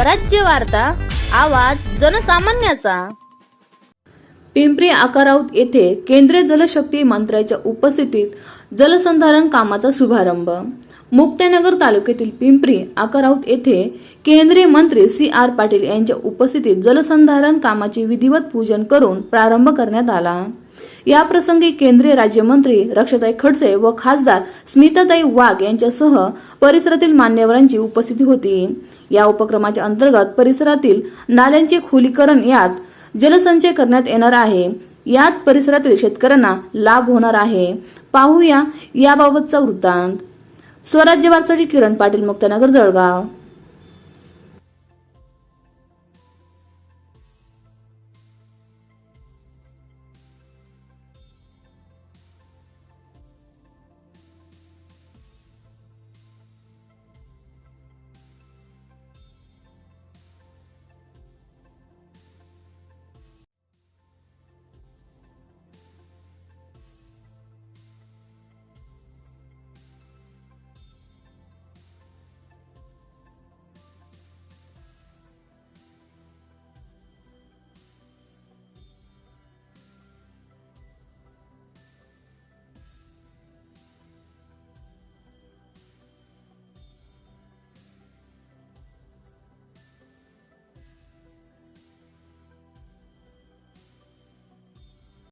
स्वराज्य वार्ता आवाज जनसामान्याचा. पिंपरी आकाराऊत येथे केंद्रीय जलशक्ती मंत्र्याच्या उपस्थितीत जलसंधारण कामाचा शुभारंभ. मुक्तानगर तालुक्यातील पिंपरी आकाराऊत येथे केंद्रीय मंत्री सी आर पाटील यांच्या उपस्थितीत जलसंधारण कामाचे विधिवत पूजन करून प्रारंभ करण्यात आला. याप्रसंगी केंद्रीय राज्यमंत्री रक्षताई खडसे व खासदार स्मिताताई वाघ यांच्यासह परिसरातील मान्यवरांची उपस्थिती होती. या उपक्रमाच्या अंतर्गत परिसरातील नाल्यांचे खोलीकरण यात जलसंचय करण्यात येणार आहे. याच परिसरातील शेतकऱ्यांना लाभ होणार आहे. पाहूया याबाबतचा वृत्तांत. स्वराज्य किरण पाटील मुक्तानगर जळगाव.